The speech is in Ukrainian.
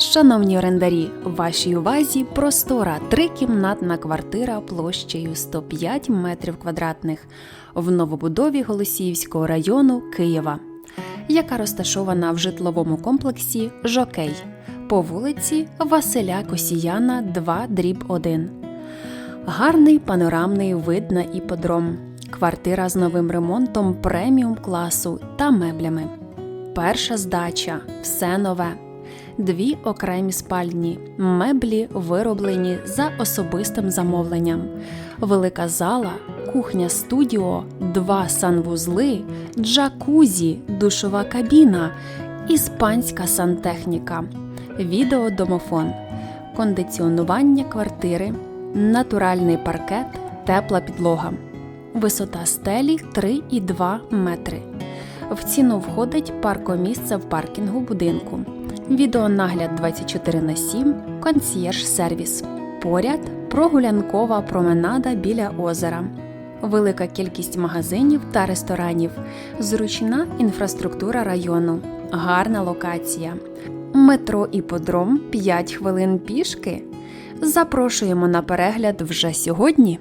Шановні орендарі, вашій увазі простора трикімнатна квартира площею 105 метрів квадратних в новобудові Голосіївського району Києва, яка розташована в житловому комплексі Жокей по вулиці Василя Косіяна, 2 дріб 1. Гарний панорамний вид на іподром. Квартира з новим ремонтом преміум класу та меблями. Перша здача все нове. Дві окремі спальні, меблі вироблені за особистим замовленням, велика зала, кухня студіо, два санвузли, джакузі, душова кабіна, іспанська сантехніка, відеодомофон, кондиціонування квартири, натуральний паркет, тепла підлога, висота стелі 3,2 метри. В ціну входить паркомісце в паркінгу будинку, відеонагляд 24 на 7, консьєрж-сервіс. Поряд прогулянкова променада біля озера, велика кількість магазинів та ресторанів, зручна інфраструктура району, гарна локація. Метро іподром 5 хвилин пішки. Запрошуємо на перегляд вже сьогодні.